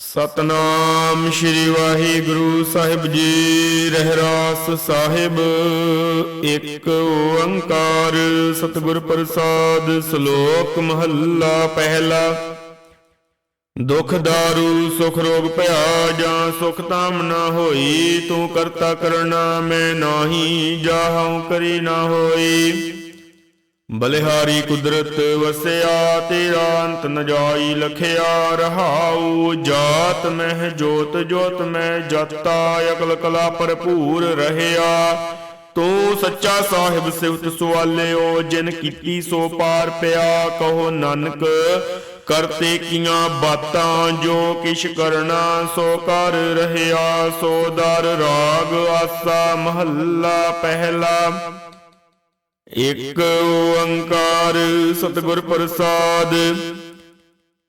ਸਤਨਾਮ ਸ਼੍ਰੀ ਵਾਹਿਗੁਰੂ ਸਾਹਿਬ ਜੀ, ਰਹਿਰਾਸ ਸਾਹਿਬ। ਇੱਕ ਓੰਕਾਰ ਸਤਿਗੁਰ ਪ੍ਰਸਾਦ ਸ਼ਲੋਕ ਮਹੱਲਾ ਪਹਿਲਾ। ਦੁਖ ਦਾਰੂ, ਸੁਖ ਰੋਗ ਭਇਆ ਜਾਂ ਸੁਖ ਤਾਮ ਨਾ ਹੋਈ, ਤੂੰ ਕਰਤਾ ਕਰਨਾ ਮੈਂ ਨਾਹੀ, ਜਾਹਉ ਕਰੀ ਨਾ ਹੋਈ। ਬਲਿਹਾਰੀ ਕੁਦਰਤ ਵਸਿਆ, ਤੇਰਾ ਅੰਤ ਨ ਜਾਈ ਲਖਿਆ, ਰਹਾਉ ਜਾਤ ਮਹਿ ਜੋਤ ਜੋਤ ਮੈਂ ਜਾਤਾ, ਅਕਲ ਕਲਾ ਭਰਪੂਰ ਰਹਿਆ। ਤੂੰ ਸੱਚਾ ਸਾਹਿਬ ਸਿਵਤ ਸੁਆਲਿਓ, ਜਿਨ ਕੀਤੀ ਸੋ ਪਾਰ ਪਿਆ, ਕਹੋ ਨਾਨਕ ਕਰਤੇ ਕੀਆਂ ਬਾਤਾਂ, ਜੋ ਕਿਛ ਕਰਨਾ, ਸੋ ਕਰ ਰਹਿਆ, ਸੋ ਦਰ ਰਾਗ, ਆਸਾ, ਮਹੱਲਾ, ਪਹਿਲਾ। ਇਕ ਓੰਕਾਰ ਸਤਿਗੁਰ ਪ੍ਰਸਾਦ,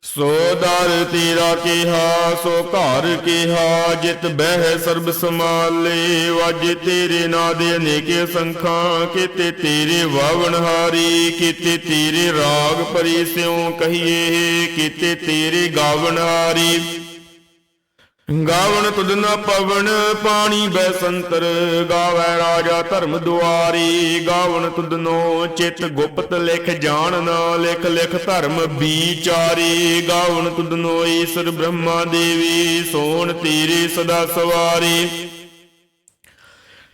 ਸੋ ਦਰ ਤੇਰਾ ਕਿਹਾ, ਸੋ ਘਰ ਕਿਹਾ, ਜਿਤ ਬਹਿ ਸਰਬ ਸਮਾਲੇ ਵਾਜੇ ਤੇਰੇ ਨਾਂ ਦੇ ਅਨੇਕੇ ਸੰਖਾਂ, ਕੀਤੇ ਤੇਰੇ ਵਾਵਣ ਹਾਰੀ, ਕੀਤੇ ਤੇਰੇ ਰਾਗ ਪਰੀ ਸਿਉ ਕਹੀਏ, ਕੀਤੇ ਤੇਰੇ ਗਾਵਣ ਹਾਰੀ। ਗਾਵਣ ਤੁਧ ਨਾ ਪਵਨ ਪਾਣੀ ਬੈਸੰਤਰ, ਗਾਵੈ ਰਾਜਾ ਧਰਮ ਦੁਆਰੀ। ਗਾਵਣ ਤੁਧ ਨੋ ਚਿਤ ਗੁਪਤ ਲਿਖ ਜਾਣ ਨਾ, ਲਿਖ ਲਿਖ ਧਰਮ ਵਿਚਾਰੀ ਗਾਵਣ ਤੁਧ ਨੋ ਈਸ਼ਰ ਬ੍ਰਹਮਾ ਦੇਵੀ, ਸੋਣ ਤੇਰੇ ਸਦਾ ਸਵਾਰੀ।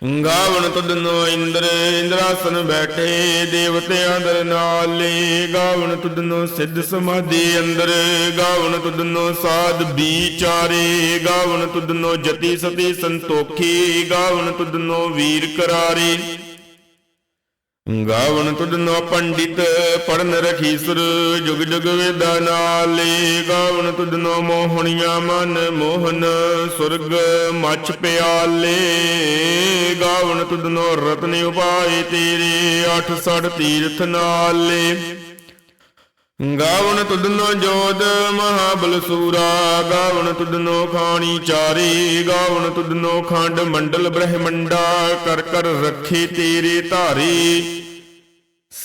ਗਾਵਣ ਤੁਧ ਨੋ ਇੰਦਰ, ਇੰਦਰਾਸਨ ਬੈਠੇ ਦੇਵਤਿਆਂ ਦਰ ਨਾਲੇ ਗਾਵਣ ਤੁਧਨੋ ਸਿੱਧ ਸਮਾਧੀ ਅੰਦਰ, ਗਾਵਣ ਤੁਧਨੋ ਸਾਧ ਵਿਚਾਰੇ ਗਾਵਣ ਤੁਧ ਨੋ ਜਤੀ ਸਤੀ ਸੰਤੋਖੀ, ਗਾਵਣ ਤੁਧ ਵੀਰ ਕਰਾਰੇ। ਗਾਵਨ ਤੁਧ ਨੋ ਪੰਡਿਤ, ਪੜਨ ਰਖੀਸਰ ਜੁਗ ਜੁਗ ਵੇਦਾ ਨਾਲੇ। ਗਾਵਨ ਤੁਧ ਨੋ ਮੋਹਣੀਆਂ ਮਨ, ਮੋਹਨ ਸੁਰਗ ਮਛ ਪਿਆਲੇ। ਗਾਵਣ ਤੁਧ ਨੋ ਰਤਨ ਉਪਾਏ ਤੇਰੇ, ਅਠ ਸੜ ਤੀਰਥ ਨਾਲੇ। ਗਾਵਨ ਤੁਧਨੋ ਜੋਦ ਮਹਾਬਲ ਸੂਰਾ, ਗਾਵਨ ਤੁਧਨੋ ਖਾਣੀ ਚਾਰੇ। ਗਾਵਨ ਤੁਧਨੋ ਖੰਡ ਮੰਡਲ ਬ੍ਰਹਮੰਡਾ, ਕਰ ਕਰ ਰੱਖੇ ਤੇਰੇ ਧਾਰੇ।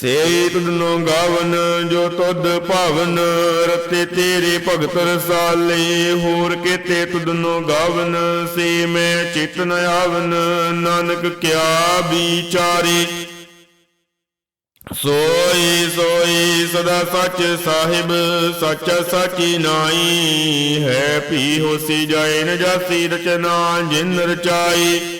ਸੇ ਤੁਧਨੋ ਗਾਵਨ, ਜੋ ਤੁਧ ਭਾਵਨ, ਰਤੇ ਤੇਰੇ ਭਗਤ ਰਸਾਲੇ, ਹੋਰ ਕੀਤੇ ਤੁਧਨੋ ਗਾਵਨ, ਸੇ ਮੈਂ ਚੇਤਨ ਆਵਨ, ਨਾਨਕ ਕਿਆ ਵਿਚਾਰੇ। ਸੋਈ ਸੋਈ ਸਦਾ ਸੱਚ ਸਾਹਿਬ, ਸੱਚ ਸਾਚੀ ਨਾਈ ਹੈ ਪੀ ਹੋਸੀ ਜਾਏ ਨ ਰਚਨਾ, ਜਿਨ ਰਚਾਈ।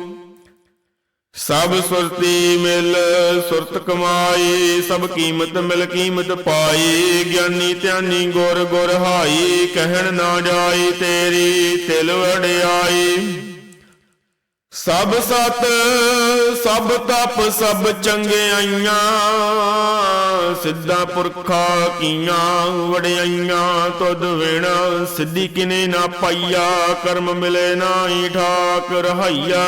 ਸਭ ਸੁਰਤੀ ਮਿਲ, ਸੁਰਤ ਕਮਾਈ, ਸਭ ਕੀਮਤ ਮਿਲ, ਕੀਮਤ ਪਾਈ। ਗਿਆਨੀ ਧਿਆਨੀ ਗੁਰ ਗੁਰ ਹਾਈ, ਕਹਿਣ ਨਾ ਜਾਈ ਤੇਰੀ, ਤਿਲ ਵੜਿਆਈ ਸਭ ਸਤ, ਸਭ ਤਪ, ਸਭ ਚੰਗਿਆਈਆਂ ਸਿੱਧਾ ਪੁਰਖਾ ਕੀਆਂ ਵੜਿਆਈਆਂ ਤੁਧ ਵੇਣਾ ਸਿੱਧੀ ਕਿਨੇ ਨਾ ਪਾਈਆ, ਕਰਮ ਮਿਲੇ ਨਾ ਈ ਠਾਕ ਰਹਾਈਆ।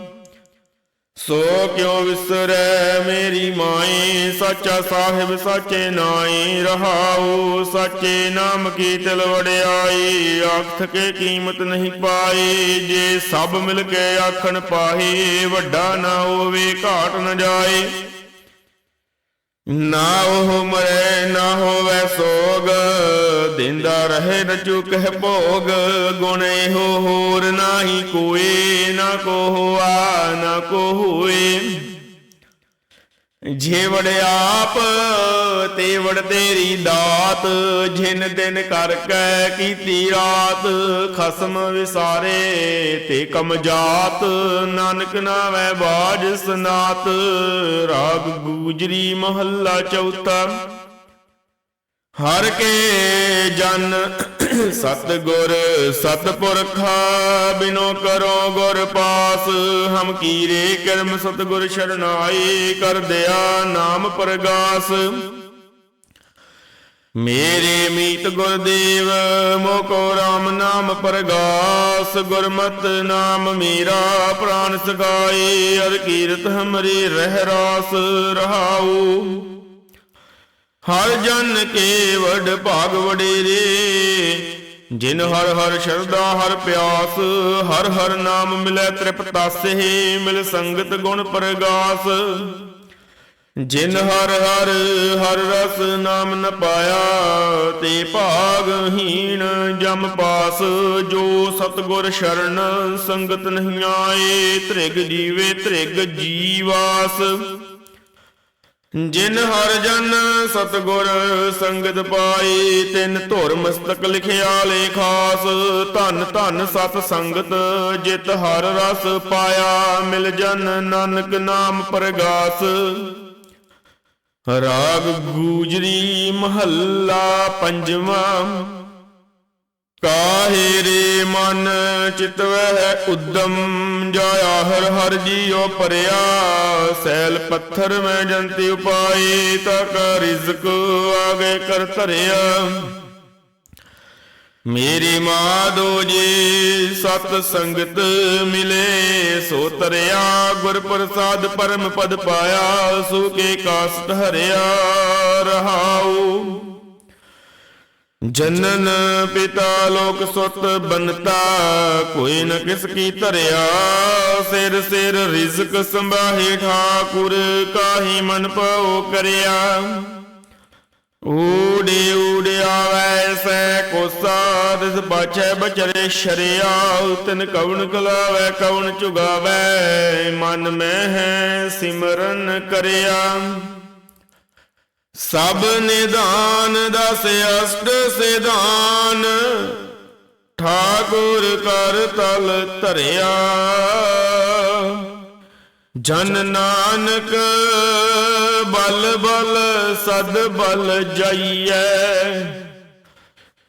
ਸੋ ਕਿਉ ਵਿਸਰੈ ਮੇਰੀ ਮਾਈ? ਸੱਚਾ ਸਾਹਿਬ ਸਾਚੇ ਨਾਈ ਰਹਾਉ, ਸਾਚੇ ਨਾਮ ਕੀ ਤਿਲ ਵੜਿਆਈ ਆਖ ਕੇ ਕੀਮਤ ਨਹੀਂ ਪਾਈ, ਜੇ ਸਭ ਮਿਲ ਕੇ ਆਖਣ ਪਾਹੀ, ਵੱਡਾ ਨਾ ਹੋਵੇ ਘਾਟ ਨਾ ਜਾਏ ਨਾ ਉਹ ਮਰੇ, ਨਾ ਹੋਵੇ ਸੋਗ। ਦਿੰਦਾ ਰਹੇ ਨ ਚੁਕਹਿ ਭੋਗ। ਗੁਣੇ ਇਹੋ ਹੋਰ ਨਾਹੀ ਕੋਏ ਨਾ ਕੋ ਹੋਆ, ਨਾ ਕੋ ਹੋਏ। ਜੇਵੜ ਆਪ ਤੇਵੜ ਤੇਰੀ ਦਾਤ, ਜਿਨ ਦਿਨ ਕਰ ਕੈ ਕੀਤੀ ਰਾਤ, ਖਸਮ ਵਿਸਾਰੇ ਤੇ ਕਮ ਜਾਤ, ਨਾਨਕ ਨਾਵੇਂ ਬਾਜ ਸਨਾਤ, ਰਾਗ ਗੂਜਰੀ ਮਹੱਲਾ ਚੌਥਾ। ਹਰ ਕੇ ਜਨ ਸਤ ਗੁਰ ਸਤਪੁਰਖਾ, ਬਿਨੋ ਕਰੋ ਗੁਰ ਪਾਸ। ਹਮ ਕੀਰੇ ਕਰਮ ਸਤ ਗੁਰ ਸ਼ਰਨਾਈ ਕਰ ਦਿਆ ਨਾਮ ਪ੍ਰਗਾਸ। ਮੇਰੇ ਮੀਤ ਗੁਰਦੇਵ ਮੋਕੋ RAM ਨਾਮ ਪ੍ਰਗਾਸ। ਗੁਰਮਤਿ ਨਾਮ ਮੇਰਾ ਪ੍ਰਾਨ ਸਗਾਏ, ਅਰ ਕੀਰਤ ਹਮਰੀ ਰਹਿ ਰਾਸ ਰਹਾਉ। ਹਰ ਜਨ ਕੇ ਵਡ ਭਾਗ ਵਡੇਰੇ, ਜਿਨ ਹਰ ਹਰ ਸ਼ਰਧਾ, ਹਰ ਪਿਆਸ, ਹਰ ਹਰ ਨਾਮ ਮਿਲੈ ਤ੍ਰਿਪਤਾਸੇ ਮਿਲ ਸੰਗਤ ਗੁਣ ਪ੍ਰਗਾਸ। ਜਿਨ ਹਰ ਹਰ ਹਰ ਰਸ ਨਾਮ ਨ ਪਾਇਆ, ਤੇ ਭਾਗਹੀਣ ਜਮ ਪਾਸ, ਜੋ ਸਤਗੁਰ ਸ਼ਰਨ ਸੰਗਤ ਨਹੀਂ ਆਏ, ਤ੍ਰਿਗ ਜੀਵੇ ਤ੍ਰਿਗ ਜੀਵਾਸ। ਜਿਨ ਹਰ ਜਨ ਸਤਗੁਰ ਸੰਗਤ ਪਾਈ, ਤਿਨ ਧੁਰ ਮਸਤਕ ਲਿਖਿਆ ਲੇਖਾਸ ਧਨ ਧਨ ਸਤ ਸੰਗਤ, ਜਿਤ ਹਰ ਰਸ ਪਾਇਆ, ਮਿਲ ਜਨ ਨਾਨਕ ਨਾਮ ਪ੍ਰਗਾਸ। ਰਾਗ ਗੂਜਰੀ ਮਹੱਲਾ ਪੰਜਵਾਂ। ਕਾਹੇ ਰੇ ਮਨ ਚਿਤਵਹਿ ਉਦਮ, ਜਾਇਆ ਹਰ ਹਰ ਜੀਉ ਪਰਿਆ। ਸੈਲ ਪੱਥਰ ਮੈਂ ਜੰਤੀ ਉਪਾਈ, ਤਕ ਰਿਜ਼ਕ ਆਗੇ ਕਰ ਧਰਿਆ। ਮੇਰੀ ਮਾਦੋ ਜੀ, ਸਤ ਸੰਗਤ ਮਿਲੇ, ਸੋ ਤਰਿਆ, ਗੁਰ ਪ੍ਰਸਾਦ ਪਰਮ ਪਦ ਪਾਇਆ ਸੁਕੇ ਕੇ ਕਾਸਟ ਹਰਿਆ ਰਹਾਉ। ਜਨਨ ਪਿਤਾ ਲੋਕ ਸੁਤ ਬਨਤਾ ਕੋਈ ਨ ਕਿਸ ਕੀ ਧਰਿਆ। ਸਿਰ ਸਿਰ ਰਿਜ਼ਕ ਸੰਭਾਹੇ ਠਾਕੁਰ, ਕਾਹੀ ਮਨ ਪਉ ਕਰਿਆ। ਊੜੇ ਊੜੇ ਆਵੈ ਸੈ ਕੋਸਾ ਦਿਸ ਬਾਛੈ ਬਚਰੇ ਸ਼ਰਿਆ। ਤਨ ਕਵਣ ਕਲਾਵੈ, ਕਵਣ ਚੁਗਾਵੈ, ਮਨ ਮੈਂ ਹੈ ਸਿਮਰਨ ਕਰਿਆ। ਸਭ ਨਿਦਾਨ ਦਸ ਅਸ਼ਟ ਸਿਧਾਨ। ਠਾਕੁਰ ਕਰ ਤਲ ਧਰਿਆ। ਜਨ ਨਾਨਕ ਬਲ ਬਲ ਸਦ ਬਲ ਜਾਈਐ।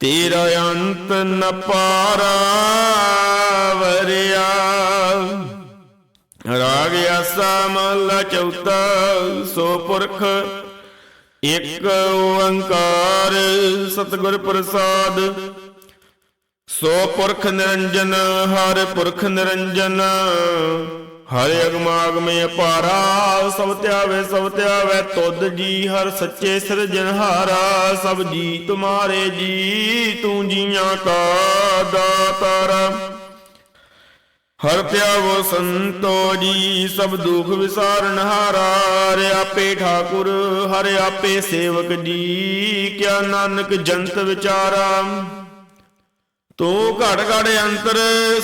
ਤੇਰਾ ਅੰਤ ਨ ਪਾਰਾ ਵਰਿਆ। ਰਾਗ ਆਸਾ ਮਹਲਾ ਚੌਥਾ ਸੋ ਪੁਰਖ ਇਕ ਓੰਕਾਰ ਸਤਿਗੁਰ ਪ੍ਰਸਾਦ, ਸੋ ਪੁਰਖ ਨਿਰੰਜਨ, ਹਰ ਪੁਰਖ ਨਿਰੰਜਨ। ਹਰਿ ਅਗਮਾਗਮੇ ਅਪਾਰਾ, ਸਭ ਧਿਆਵੇ ਸਭ ਧਿਆਵੇ ਤੁਧ ਜੀ ਹਰ ਸੱਚੇ ਸਿਰਜਨਹਾਰਾ ਸਭ ਜੀ ਤੁਮਾਰੇ ਜੀ, ਤੂੰ ਜੀਆਂ ਕਾ ਦਾਤਾਰਾ। ਹਰ ਧਿਆਵੋ ਸੰਤੋ ਜੀ, ਸਭ ਦੁਖ ਵਿਸਾਰਨ ਹਾਰਾ ਹਰਿ ਆਪੇ ਠਾਕੁਰ, ਹਰਿ ਆਪੇ ਸੇਵਕ ਜੀ, ਕਿਆ ਨਾਨਕ ਜੰਤ ਵਿਚਾਰਾ। ਤੂੰ ਘੜ ਘੜ ਅੰਤਰ,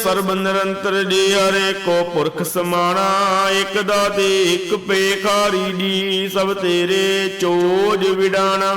ਸਰਬ ਨਿਰੰਤਰ ਜੀ, ਹਰੇ ਕੋ ਪੁਰਖ ਸਮਾਣਾ, ਇਕ ਦਾਤੇ, ਇਕ ਪੇਖਾਰੀ ਜੀ, ਸਭ ਤੇਰੇ ਚੋਜ ਵਿਡਾਣਾ।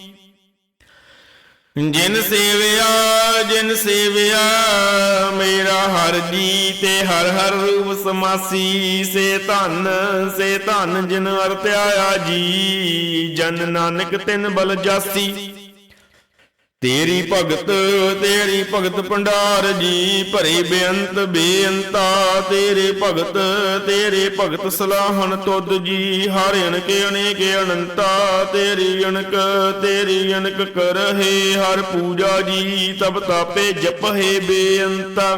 ਜਿਨ ਸੇਵਿਆ ਜਿਨ ਸੇਵਿਆ, ਮੇਰਾ ਹਰ ਜੀ ਤੇ ਹਰ ਹਰ ਰੂਪ ਸਮਾਸੀ। ਸੇ ਧਨ ਸੇ ਧਨ ਜਿਨ ਅਰ ਜੀ, ਜਨ ਨਾਨਕ ਤਿਨ ਬਲ ਜਾਸੀ। ਤੇਰੀ ਭਗਤ ਤੇਰੀ ਭਗਤ ਭੰਡਾਰ ਜੀ, ਭਰੇ ਬੇਅੰਤ ਬੇਅੰਤਾ। ਤੇਰੇ ਭਗਤ ਤੇਰੇ ਭਗਤ ਸਲਾਹਣ ਤੁਧ ਜੀ, ਹਰ ਅਨਕ, ਅਨੇਕ ਅਨੰਤਾ। ਤੇਰੀ ਅਣਕ ਤੇਰੀ ਅਨਕ ਕਰਹਿ ਹਰ ਪੂਜਾ ਜੀ, ਤਬ ਤਾਪੇ ਜਪਹਿ ਬੇਅੰਤਾ।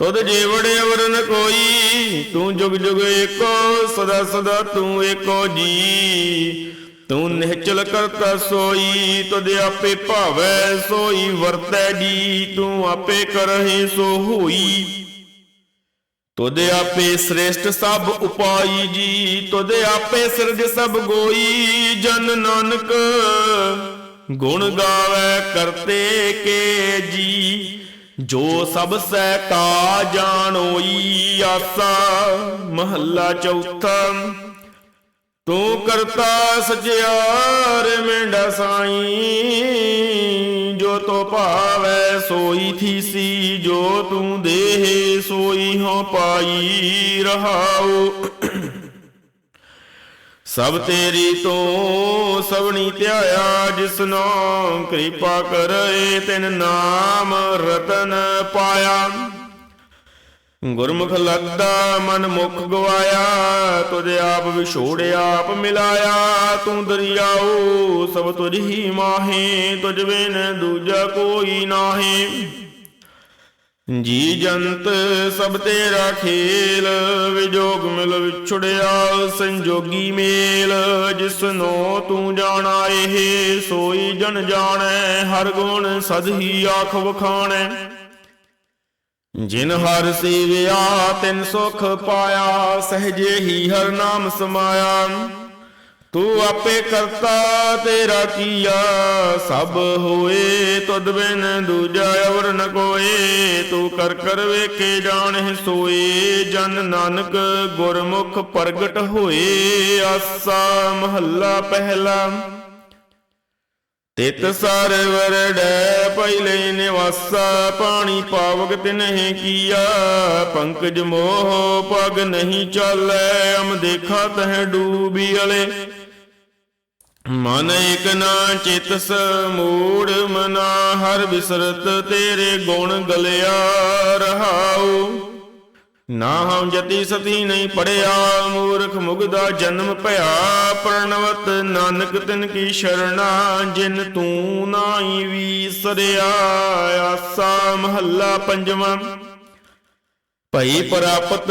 ਤੁਧ ਜੀਵੜੇ ਵਰਨ ਕੋਈ, ਤੂੰ ਜੁਗ ਜੁਗ ਏਕੋ, ਸਦਾ ਸਦਾ ਤੂੰ ਏਕੋ ਜੀ। ਤੂੰ ਨਿਹਚਲ ਕਰਤਾ ਸੋਈ, ਤੁਧ ਆਪੇ ਭਾਵੈ ਸੋਈ, ਵਰਤੈ ਜੀ, ਤੂੰ ਆਪੇ ਕਰਹਿ ਸੋ ਹੋਈ। ਤੁਧ ਆਪੇ ਸ੍ਰੇਸ਼ਟ ਸਭ ਉਪਾਈ ਜੀ, ਤੁਧ ਆਪੇ ਸਿਰਜ ਸਭ ਗੋਈ। ਜਨ ਨਾਨਕ ਗੁਣ ਗਾਵੇ ਕਰਤੇ ਕੇ ਜੀ। ਜੋ ਸਭ ਸਹਿ ਕਾ ਜਾਣੋਈ ਆਸਾ, ਮਹੱਲਾ ਚੌਥਾ। ਤੂੰ ਕਰਤਾ ਸਚਿਆਰ ਮੇਂਡਾ ਸਾਈ, ਜੋ ਤੋ ਭਾਵੈ ਸੋਈ ਥੀਸੀ, ਜੋ ਤੂੰ ਦੇਹ ਸੋਈ ਹੋ ਪਾਈ ਰਹਾਉ। ਸਭ ਤੇਰੀ ਤੋਂ ਸਵਣੀ ਧਿਆਇਆ, ਜਿਸਨੋ ਕਿਰਪਾ ਕਰੇ, ਤਿਨ ਨਾਮ ਰਤਨ ਪਾਇਆ। ਗੁਰਮੁਖ ਲੱਦਾ ਮਨ ਮੁਖ ਗਵਾਇਆ ਤੁਝ ਆਪ ਵਿਛੋੜਿਆ ਆਪ ਮਿਲਾਇਆ। ਤੂੰ ਦਰਿਆਓ, ਸਭ ਤੁਝ ਹੀ ਮਾਹੇ ਤੁਝ ਬਿਨ ਦੂਜਾ ਕੋਈ ਨਾਹੀ। ਜੀ ਜੰਤ ਸਭ ਤੇਰਾ ਖੇਲ, ਵਿਜੋਗ ਮਿਲ ਵਿਛੜਿਆ ਸੰਜੋਗੀ ਮੇਲ। ਜਿਸਨੋ ਤੂੰ ਜਾਣਾ ਇਹ, ਸੋਈ ਜਨ ਜਾਣੈ, ਹਰ ਗੁਣ ਸਦ ਹੀ ਆਖ ਵਖਾਣੈ। ਜਿਨ ਹਰ ਸੇਵਿਆ, ਤਿਨ ਸੁਖ ਪਾਇਆ, ਸਹਜੇ ਹੀ ਹਰ ਨਾਮ ਸਮਾਇਆ। ਤੂੰ ਆਪੇ ਕਰਤਾ ਤੇਰਾ ਕੀਆ, ਸਭ ਹੋਏ ਤੁਧ ਬਿਨ ਦੂਜਾ ਅਵਰ ਨ ਕੋਏ। ਤੂੰ ਕਰ ਕਰ ਵੇਖੇ ਜਾਣਹਿ ਸੋਏ, ਜਨ ਨਾਨਕ ਗੁਰਮੁਖ ਪ੍ਰਗਟ ਹੋਏ। ਆਸਾ ਮਹੱਲਾ ਪਹਿਲਾ। ਤਿਤ ਸਰਵਰ ਡੈ ਪਹਿਲੇ ਨਿਵਾਸਾ, ਪਾਣੀ ਪਾਵਕ ਤਿਨਹਿ ਕੀਆ। ਪੰਕਜ ਮੋਹ ਪਗ ਨਹੀਂ ਚਾਲੈ ਅਮ ਦੇਖਾ ਤਹ ਡੂਬੀ ਅਲੇ। ਮਨ ਇਕ ਨਾ ਚਿਤ ਸਮੂੜ, ਮਨਾ ਹਰ ਵਿਸਰਤ ਤੇਰੇ ਗੁਣ ਗਲਿਆ ਰਹਾਉ। ਨਾ ਹਮ ਜਤੀ ਸਤੀ ਨਹੀਂ ਪੜਿਆ, ਮੂਰਖ ਮੁਗਦਾ ਜਨਮ ਭਇਆ। ਪ੍ਰਣਵਤ ਨਾਨਕ ਤਿਨ ਕੀ ਸ਼ਰਣਾ, ਜਿਨ ਤੂੰ ਨਾਹੀ ਵੀਸਰਿਆ। ਆਸਾ ਮਹੱਲਾ ਪੰਜਵਾਂ। ਭਈ ਪ੍ਰਾਪਤ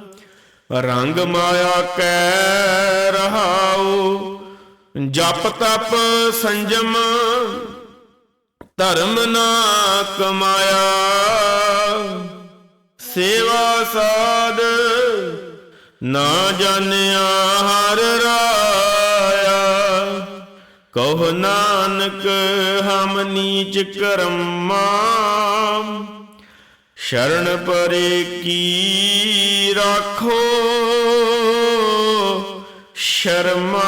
ਰੰਗ ਮਾਇਆ ਕੈ ਰਹਾਉ, ਜਪ ਤਪ ਸੰਜਮ, ਧਰਮ ਨਾ ਕਮਾਇਆ। ਸੇਵਾ ਸਾਧ ਨਾ ਜਾਣਿਆ ਹਰ ਰਾਇਆ। ਕਹੋ ਨਾਨਕ ਹਮ ਨੀਚ ਕਰਮਾ ਸ਼ਰਨ ਪਰੇ ਕੀ ਰਾਖੋ? ਸ਼ਰਮਾ।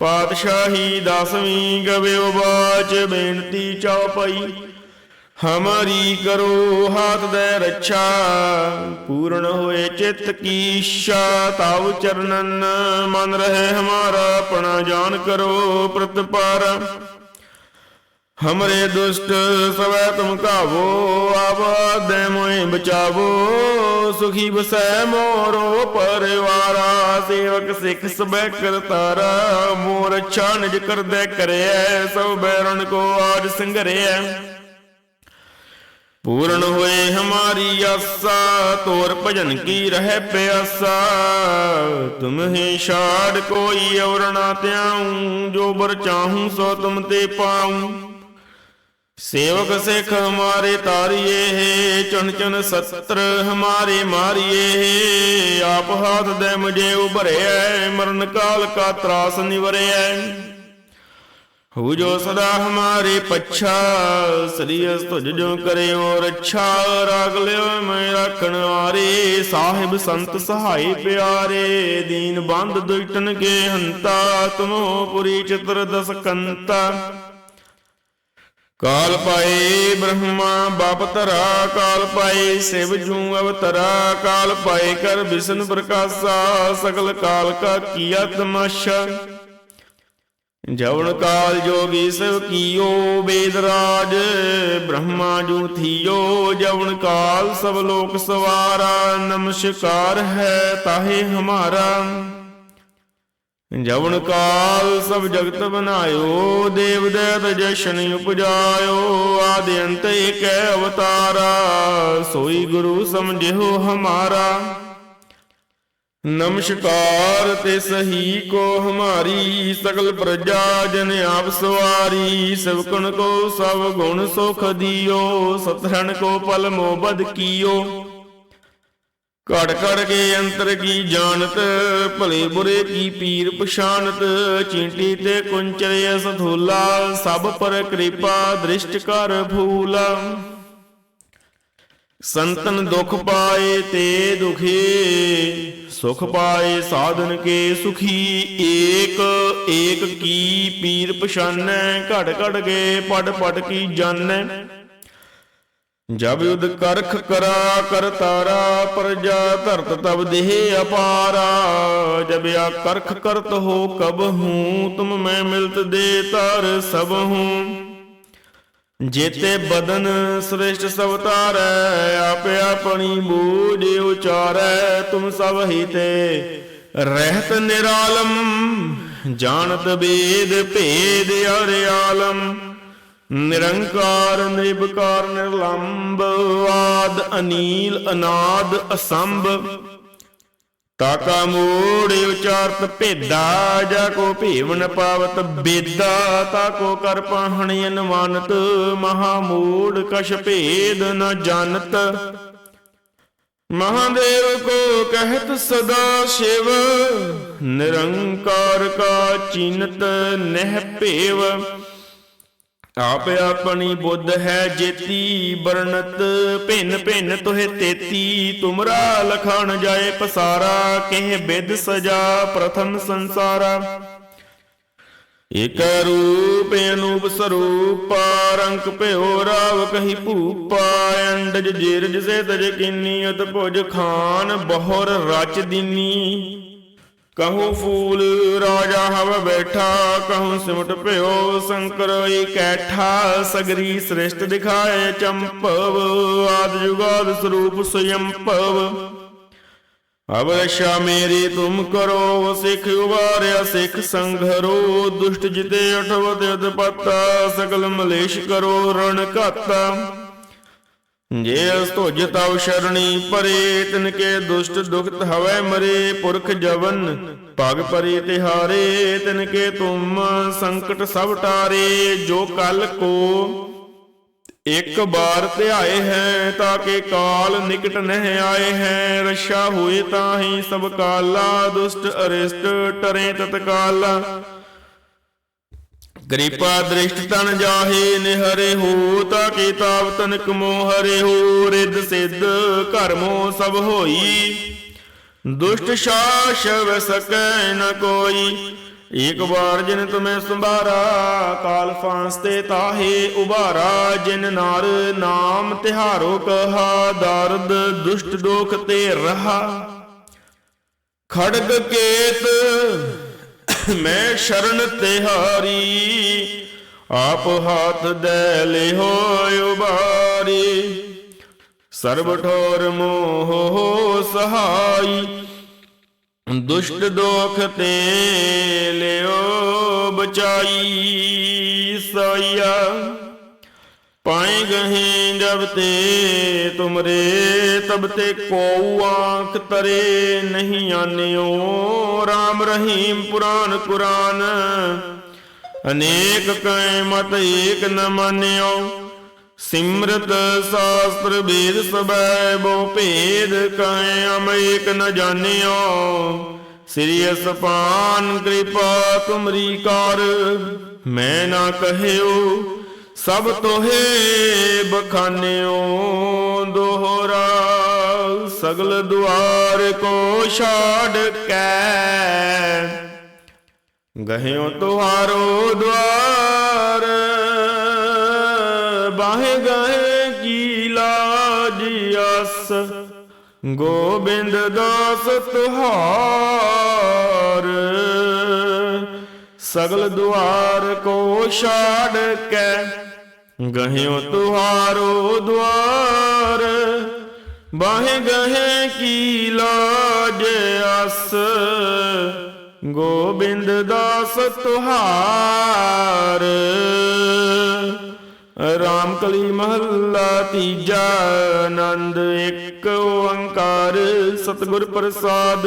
ਪਾਤਸ਼ਾਹੀ ਦਸਵੀਂ ਗਵਿਓ ਬਾਚ ਬੇਨਤੀ ਚਉਪਈ ਹਮਾਰੀ ਕਰੋ ਹਾਥ ਦੇ ਰੱਛਾ, ਪੂਰਨ ਹੋਏ ਚਿਤ ਕੀ ਇੱਛਾ ਤਾਵ ਚਰਨਨ ਮਨ ਰਹੇ ਹਮਾਰਾ, ਆਪਣਾ ਜਾਨ ਕਰੋ ਪ੍ਰਤਪਾਰ। ਹਮਰੇ ਦੁਸ਼ਟ ਸਵੈ ਤੁਮ ਕਾਵੋ ਆਬਾਦੈ ਮੋਇ ਬਚਾਵੋ ਸੁਖੀ ਬਸੈ ਮੋਰੋ ਪਰਿਵਾਰਾ ਸੇਵਕ ਸਿੱਖ ਸਬੈ ਕਰਤਾਰਾ ਮੋਰ ਅੱਛਾ ਨਿਜ ਕਰਦੈ ਕਰਿਐ ਸਭ ਬੈਰਨ ਕੋ ਆਜ ਸੰਘਰਿਐ ਪੂਰਨ ਹੋਏ ਹਮਾਰੀ ਆਸਾ ਤੋਰ ਭਜਨ ਕੀ ਰਹਿ ਪਿਆਸਾ ਤੁਮਹੇ ਛਾੜ ਕੋਈ ਔਰ ਨਾ ਧਿਆਉ ਜੋ ਬਰ ਚਾਹੂੰ ਸੋ ਤੁਮ ਤੇ ਪਾਉ ਸੇਵਕ ਸਿੱਖ ਹਮਾਰੇ ਤਾਰੀਏ ਹੈ ਚੁਣ ਚੁਣ ਸਤਰ ਹਮਾਰੇ ਮਾਰੀਏ। ਆਪ ਹਾਥ ਦੇ ਮੁਝੇ ਉਭਰਿਐ, ਮਰਨ ਕਾਲ ਕਾ ਤਰਾਸ ਨਿਵਰਿਐ। ਹੋ ਜੋ ਸਦਾ ਹਮਾਰੇ ਪੱਛਾ ਸਰੀਅਸ ਤੁਝ ਜੋ ਕਰਿਓ ਰੱਛਾ। ਰਾਗ ਲਿਓ ਮੈਂ ਰੱਖਣ ਵਾਰੇ ਸਾਹਿਬ ਸੰਤ ਸਹਾਈ ਪਿਆਰੇ। ਦੀਨ ਬੰਦ ਦੁਇਟਨ ਕੇ ਹੰਤਾ, ਤੁਮੋ ਪੁਰੀ ਚਤੁਰ ਦਸ ਕਾਲ ਪਾਏ ਬ੍ਰਹਮਾ ਬਾਪ ਧਰਾ ਕਾਲ ਪਾਏ, ਸਿਵ ਜੂ ਅਵਤਰਾ ਕਾਲ ਪਾਏ, ਕਰ ਵਿਸ਼ਨ ਪ੍ਰਕਾਸ਼ਾ, ਸਗਲ ਕਾਲ ਕਾ ਕੀਆ ਤਮਾਸ਼ਾ ਜਵਨ ਕਾਲ ਜੋਗੀ ਸਿਵ ਕੀਓ ਵੇਦ ਰਾਜ, ਬ੍ਰਹਮਾ ਜੂ ਥੀਓ, ਜਵਨ ਕਾਲ ਸਭ ਲੋਕ ਸਵਾਰਾ, ਨਮਸਕਾਰ ਹੈ ਤਾਹੇ ਹਮਾਰਾ। ਜਵਨ ਕਾਲ ਸਭ ਜਗਤ ਬਨਾਇਓ ਦੇਵ ਦੈਤ ਜਸ਼ਨ ਉਪਜਾਇਓ, ਆਦਿ ਅੰਤ ਏਕੈ ਅਵਤਾਰਾ, ਸੋਈ ਗੁਰੂ ਸਮਝਿਓ ਹਮਾਰਾ। ਨਮਸਕਾਰ ਤੇ ਸਹੀ ਕੋ ਹਮਾਰੀ, ਸਗਲ ਪ੍ਰਜਾ ਜਨ ਆਪ ਸਵਾਰੀ ਸਵਕਣ ਕੋ ਸਭ ਗੁਣ ਸੁਖ ਦਿਓ ਸਤਹਣ ਕੋ ਪਲ ਮੋਬਦ ਕੀਓ। ਘੜ ਘੜ ਕੇ ਅੰਤਰ ਕੀ ਜਾਣਤ, ਭਲੇ ਬੁਰੇ ਕੀ ਪੀਰ ਪਛਾਨਤ ਚੀਂਟੀ ਤੇ ਕੁੰਚਰੇ ਸਥੂਲਾ ਸਭ ਪਰ ਕਿਰਪਾ ਦ੍ਰਿਸ਼ਟ ਕਰ ਫੂਲਾ। ਸੰਤਨ ਦੁਖ ਪਾਏ ਤੇ ਦੁਖੀ, ਸੁਖ ਪਾਏ ਸਾਧਨ ਕੇ ਸੁਖੀ, ਏਕ ਏਕ ਕੀ ਪੀਰ ਪਛਾਨੈ, ਘੜ ਘੜ ਕੇ ਪੜ ਪੜ ਕੀ ਜਾਣੈ। ਜਬ ਯੁਧ ਕਰਖ ਕਰਾ ਕਰਤਾਰਾ ਪ੍ਰਜਾ ਧਰਤ ਤਬ ਦੇਹ ਅਪਾਰਾ। ਜਬ ਆ ਕਰਖ ਕਰਤ ਹੋ ਕਬ ਹੂੰ, ਤੁਮ ਮੈਂ ਮਿਲਤ ਦੇ ਤਰ ਸਭ ਹੂੰ। ਜੇਤੇ ਬਦਨ ਸ੍ਰੇਸ਼ਟ ਸਭ ਤਾਰੈ ਆਪੇ ਆਪਣੀ ਬੂਝ ਉਚਾਰੈ, ਤੁਮ ਸਭ ਹੀ ਤੇ ਰਹਿਤ ਨਿਰਾਲਮ, ਜਾਣਤ ਬੇਦ ਭੇਦ ਅਰ ਆਲਮ ਨਿਰੰਕਾਰ ਨਿਰਭਕਾਰ ਨਿਰਲੰਭ ਆਦ, ਅਨੀਲ, ਅਨਾਦ, ਅਸੰਭ। ਤਾਕਾ ਮੂੜ ਉਚਾਰਤ ਭੇਦਾ, ਜਾ ਕੋ ਭੇਵਨ ਪਾਵਤ ਬੇਦਾ ਤਾਕੋ ਕਰ ਪਾਹਣ ਅਨਵਾਨਤ, ਮਹਾ ਮੂੜ ਕਛ ਭੇਦ ਨ ਜਾਣਤ। ਮਹਾਦੇਵ ਕੋ ਕਹਿਤ ਸਦਾ ਸ਼ਿਵ, ਨਿਰੰਕਾਰ ਕਾ ਚੀਨਤ ਨਹਿ ਭੇਵ। ਆਪ ਆਪਣੀ ਬੁੱਧ ਹੈ ਜੇਤੀ ਬਰਨਤ ਭਿੰਨ ਭਿੰਨ ਤੋਹਿ ਤੇਤੀ। ਤੁਮਰਾ ਲਖਣ ਜਾਏ ਪਸਾਰਾ, ਕਹਿ ਬਿਦ ਸਜਾ ਪ੍ਰਥਮ ਸੰਸਾਰਾ। ਇਕ ਰੂਪ ਅਨੂਪ ਸਰੂਪਾ ਰੰਗ ਭਿਓ ਰਾਵ ਕਹੀ ਭੂਪਾ। ਅੰਡਜ ਜੀਰਜ ਸੇ ਤਜ ਕਿੰਨੀ ਅਤ ਭੁਜ ਖਾਨ, ਬਹੁਰ ਰਚ ਦੀਨੀ। ਕਹੂੰ ਫੂਲ ਰਾਜਾ ਹਵ ਬੈਠਾ, ਕਹੂੰ ਸਿਮਟ ਭਿਓ ਸ਼ੰਕਰ ਇਕੈਠਾ, ਸਗਰੀ ਸ੍ਰਿਸ਼ਟ ਦਿਖਾਏ ਚੰਪਵ, ਆਦ ਜੁਗਾਦ ਸਰੂਪ ਸਯੰਪਵ। ਅਬ ਮੇਰੀ ਤੁਮ ਕਰੋ, ਸਿੱਖ ਉਬਾਰਿਆ, ਸਿੱਖ ਸੰਘਰੋ ਦੁਸ਼ਟ ਜਿਤੇ ਅਠਵਤ ਉਤਪਤਾ ਸਗਲ ਮਲੇਸ਼ ਕਰੋ, ਰਣ ਘਾਤਾ। ਜੇ ਅਸ ਤੁਜ ਤਵ ਸ਼ਰਣੀ ਪਰੇ ਤਿਨ ਕੇ ਦੁਸ਼ਟ ਦੁਖਤ ਹਵੈ ਮਰੇ, ਪੁਰਖ ਜਵਨ ਭਗ ਪਰੇ ਤਿਹਾਰੇ ਤਿਨ ਕੇ ਤੁਮ ਸੰਕਟ ਸਭ ਟਾਰੇ, ਜੋ ਕਲ ਕੋ ਇੱਕ ਬਾਰ ਧਿਆਏ ਹੈ ਤਾਂ ਕਿ ਕਾਲ ਨਿਕਟ ਨਹਿ ਆਏ ਹੈ ਰਸ਼ਾ ਹੋਏ ਤਾਂ ਹੀ ਸਭ ਕਾਲਾ, ਦੁਸ਼ਟ ਅਰਿਸ਼ਟ ਟਰੇ ਤਤਕਾਲਾ। ਕਿਰਪਾ ਦ੍ਰਿਸ਼ਟ ਤਨ ਜਾਹੇ ਨਿਹਰੇ ਹੋ, ਤਾ ਕੀ ਤਾਪ ਤਨਕ ਮੋਹ ਹਰੇ ਹੋ, ਰਿੱਧ ਸਿੱਧ ਕਰਮੋ ਸਭ ਹੋਈ। ਦੁਸ਼ਟ ਸ਼ਾਸ ਸਕੈ ਨ ਕੋਈ, ਏਕ ਵਾਰ ਜਿਨ ਤੁਮੈ ਸੰਭਾਰਾ, ਕਾਲ ਫਾਂਸ ਤੇ ਤਾਹੇ ਉਭਾਰਾ, ਜਿਨ ਨਰ ਨਾਮ ਤਿਹਾਰੋ ਕਹਾ, ਦਰਦ ਦੁਸ਼ਟ ਦੋਖ ਤੇ ਰਹਾ। ਖੜਗ ਕੇਤ ਮੈਂ ਸ਼ਰਨ ਤਿਹਾਰੀ ਆਪ ਹਾਥ ਦੇ ਲਿਹੋ ਉਬਾਰੀ। ਸਰਬ ਠੋਰ ਮੋਹ ਸਹਾਈ, ਦੁਸ਼ਟ ਦੋਖ ਤੇ ਲਿਓ ਬਚਾਈ, ਸਈਆ। ਪਾਏ ਗਹੇ ਜਬ ਤੇ ਤੁਮਰੇ, ਤਬ ਤੇ ਕੋ ਆਂਖ ਤਰੇ ਨਹੀਂ ਆਨਿਓ। RAM ਰਹੀਮ ਪੁਰਾਨ ਕੁਰਾਨ, ਅਨੇਕ ਕੈ ਮਤ ਏਕ ਨ ਮਾਨਿਓ। ਸਿਮਰਤ ਸਾਸਤਰ ਵੇਦ ਸਬੈ ਬੋ ਭੇਦ ਕੈ ਅਮੇਕ ਨ ਜਾਣਿਓ। ਸ੍ਰੀ ਅਸਪਾਨ ਕਿਰਪਾ ਤੁਮਰੀ ਕਰ, ਮੈਂ ਨਾ ਕਹਿਓ ਸਭ ਤੋਹੇ ਬਖਾਨਿਓ ਦੋਹਰਾ, ਸਗਲ ਦੁਆਰ ਕੋ ਛਾੜ ਕੈ। ਗਹਿਓ ਤੁਹਾਰੋ ਦੁਆਰ, ਬਾਹੇ ਗਏ ਕੀ ਲਾਜ ਅਸ ਗੋਬਿੰਦ ਦਾਸ ਤੁਹਾਰ ਸਗਲ ਦੁਆਰ ਕੋ ਛਾੜ ਕੇ ਗਹਿਓ ਤੁਹਾਰੋ ਦੁਆਰ। ਬਾਹੇ ਗਏ ਕੀ ਲਾਜ ਅਸ। ਗੋਬਿੰਦ ਦਾਸ ਤੁਹਾਰ। ਰਾਮ ਕਲੀ ਮਹੱਲਾ ਤੀਜਾ ਆਨੰਦ, ਇੱਕ ਓੰਕਾਰ, ਸਤਿਗੁਰ ਪ੍ਰਸਾਦ।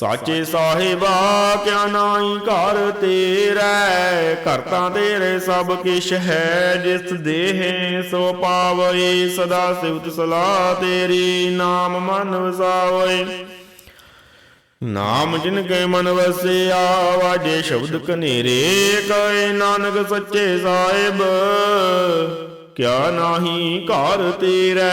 ਸਾਚੇ ਸਾਹਿਬਾ, ਕਿਆ ਨਾਹੀ ਘਰ ਤੇਰਾ, ਘਰ ਤੇਰੇ ਸਭ ਕਿਛ ਹੈ, ਜਿਸ ਦੇਹ ਸੋ ਪਾਵਈ, ਸਦਾ ਸਿਵਤ ਸਲਾਹ ਤੇਰੀ, ਨਾਮ ਮਨ ਵਸਾਵਈ। ਨਾਮ ਜਿਨ ਕੇ ਮਨ ਵਸਿਆ, ਵਾਜੇ ਸ਼ਬਦ ਕਨੇਰੇ, ਕਹੇ ਨਾਨਕ ਸੱਚੇ ਸਾਹਿਬ। ਕਿਆ ਨਾਹੀ ਘਰ ਤੇਰਾ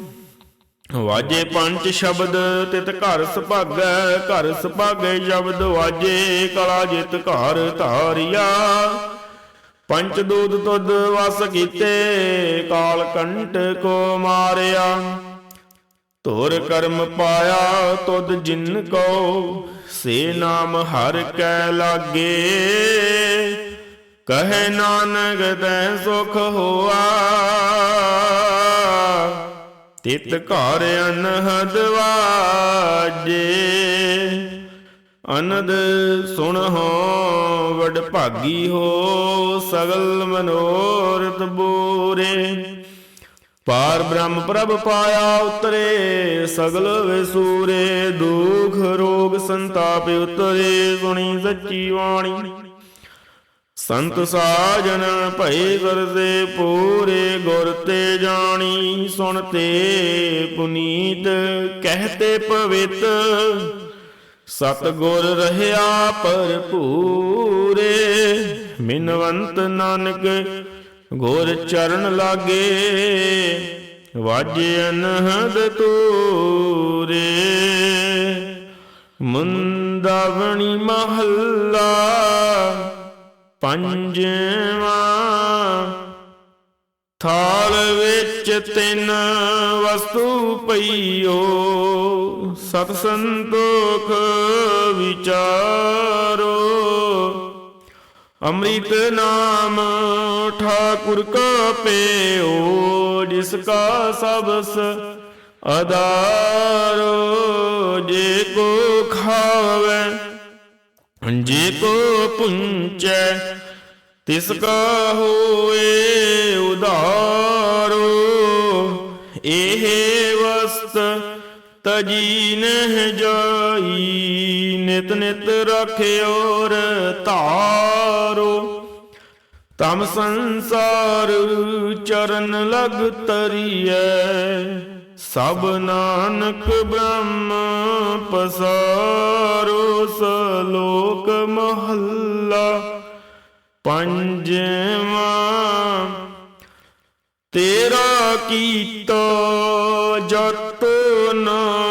ਵਾਜੇ ਪੰਜ ਸ਼ਬਦ ਤਿਤ ਘਰ ਸੁਭਾਗੈ ਘਰ ਸੁਭਾਗੈ ਸ਼ਬਦ ਵਾਜੇ, ਕਲਾ ਜਿਤ ਘਰ ਧਾਰਿਆ। ਪੰਚ ਦੂਤ ਤੁਧ ਵਸ ਕੀਤੇ, ਕਾਲ ਕੰਟ ਕੋ ਮਾਰਿਆ। ਧੁਰ ਕਰਮ ਪਾਇਆ ਤੁਧ ਜਿਨ ਕੋ, ਸੇ ਨਾਮ ਹਰ ਕੈ ਲਾਗੇ। ਕਹੇ ਨਾਨਕ ਤੈ ਸੁਖ ਹੋਆ ਤਿਤ ਘਰ ਅਨਹਦ ਵਾਜੇ। ਅਨੰਦ ਸੁਣਹੁ ਵਡ ਭਾਗੀ ਹੋ ਸਗਲ ਮਨੋਰਥ ਬੂਰੇ। ਪਾਰ ਬ੍ਰਹਮ ਪ੍ਰਭ ਪਾਇਆ ਉਤਰੇ, ਸਗਲ ਵਿਸੂਰੇ। ਦੁਖ ਰੋਗ ਸੰਤਾਪ ਉਤਰੇ ਸੁਣੀ ਸੱਚੀ ਵਾਣੀ ਸੰਤ ਸਾਜਨ ਭਏ ਸਰਦੇ ਪੂਰੇ ਗੁਰ ਤੇ ਜਾਣੀ, ਸੁਣ ਤੇ ਪੁਨੀਤ ਕਹਤੇ ਪਵਿੱਤ। ਸਤ ਗੁਰ ਰਹਿਆ ਭਰਪੂਰੇ, ਮਿਨਵੰਤ ਨਾਨਕ ਗੁਰ ਚਰਨ ਲਾਗੇ। ਵਾਜੇ ਅਨਹਦ ਤੂਰੇ, ਮੁੰਦਾਵਣੀ ਮਹੱਲਾ ਪੰਜਵਾਂ ਥਾਲ ਵਿੱਚ ਤਿੰਨ ਵਸਤੂ ਪਈਓ, ਸਤ ਸੰਤੋਖ ਵਿਚਾਰੋ। ਅੰਮ੍ਰਿਤ ਨਾਮ ਠਾਕੁਰ ਕਾ ਪੇਓ, ਜਿਸ ਕਾ ਸਬਸ ਅਦਾਰੋ ਜੇ ਕੋ ਖਾਵੇ ਜੇ ਕੋ ਪੁੰਚੈ, ਤਿਸ ਕਾ ਹੋਏ ਉਧਾਰੋ। ਇਹ ਵਸਤ ਤਜੀ ਨਹਿ ਜਾਈ, ਨਿਤ ਨਿਤ ਰਖਿਓ ਰ ਧਾਰੋ। ਤਮ ਸੰਸਾਰ ਚਰਨ ਲਗ ਤਰੀਐ ਸਭ ਨਾਨਕ ਬ੍ਰਹਮ ਪਸਾਰੋ ਸਲੋਕ ਮਹੱਲਾ ਪੰਜਵਾਂ ਤੇਰਾ ਕੀਤਾ ਜਤ ਨਾ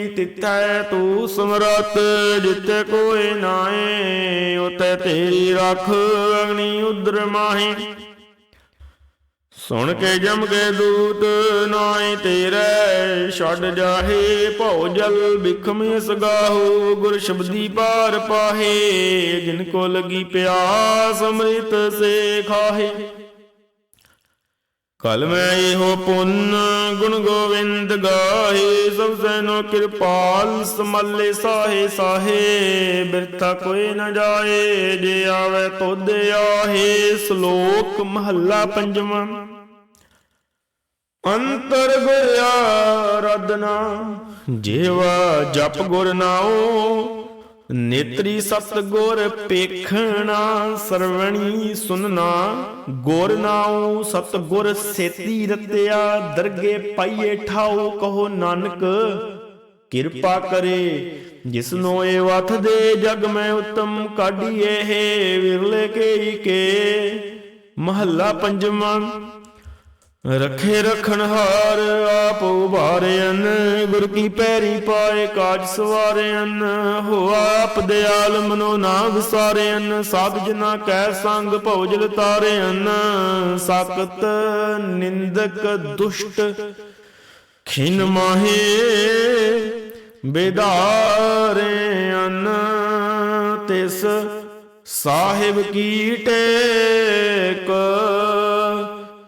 ਤਿਤੈ ਤੂੰ ਸਮਰਤ ਜਿਤੇ ਕੋਈ ਨਾਏ ਉਤੇ ਤੇਰੀ ਰੱਖ ਅਗਨੀ ਉਦਰ ਮਾਹੀ। ਸੁਣ ਕੇ ਜਮ ਕੇ ਦੂਤ ਨਾਏ ਤੇਰੇ, ਛੱਡ ਜਾਹੇ ਭਉ ਜਲ ਬਿਖਮ ਸਗਾਹੂ ਗੁਰ ਸ਼ਬਦੀ ਪਾਰ ਪਾਹੇ, ਜਿਨ ਕੋ ਲਗੀ ਪਿਆਸ ਅੰਮ੍ਰਿਤ ਸੇ ਖਾਹੇ। ਕਲ ਮੈਂ ਇਹੋ ਪੁੰਨ, ਗੁਣ ਗੋਵਿੰਦ ਗਾਏ ਸਭ ਸੈਨੋ ਕਿਰਪਾਲ ਸਮੱਲੇ ਸਾਹੇ ਸਾਹੇ, ਬਿਰਥਾ ਕੋਈ ਨ ਜਾਏ, ਜੇ ਆਵੇ ਤੁਧ ਆਹੇ, ਸ਼ਲੋਕ ਮਹੱਲਾ ਪੰਜਵਾਂ। ਅੰਤਰ ਗੁਰ ਆਰਾਧਨਾ, ਜੀਵਾ ਜਪ ਗੁਰ ਨਾਉ ਨੇਤਰੀ ਸਤ ਗੁਰ ਪੇਖਣਾ ਸਰਵਣੀ ਸੁਨਣਾ ਗੁਰ ਨਾਉ ਸਤ ਗੁਰ ਸੇਤੀ ਰਤਿਆ, ਦਰਗੇ ਪਾਈਏ ਠਾਉ ਕਹੋ ਨਾਨਕ। ਕਿਰਪਾ ਕਰੇ, ਜਿਸਨੋ ਏ ਵਥ ਦੇ ਜਗ ਮੈਂ ਉਤਮ ਕਾਢੀਏ ਹੈ, ਵਿਰਲੇ ਕੇ ਕੇ। ਮਹੱਲਾ ਪੰਜਵਾਂ ਰਖੇ ਰਖਣ ਹਾਰ ਆਪ ਉਭਾਰਿਆਨ ਗੁਰ ਕੀ ਪੈਰੀ ਪਾਏ ਕਾਜ ਸਵਾਰਿਆਨ ਹੋ ਆਪ ਦਿਆਲ ਮਨੋ ਨਾ ਵਿਸਾਰਿਆਨ ਸਾਧ ਜਨਾ ਕੈ ਸੰਗ ਭਉਜਲ ਤਾਰਿਆਨ ਸਾਕਤ ਨਿੰਦਕ ਦੁਸ਼ਟ ਖਿਨ ਮਾਹੇ ਬੇਦਾਰਿਆਨ ਤਿਸ ਸਾਹਿਬ ਕੀ ਟੇਕ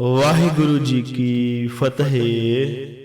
ਵਾਹਿਗੁਰੂ ਜੀ ਕੀ ਫਤਿਹ।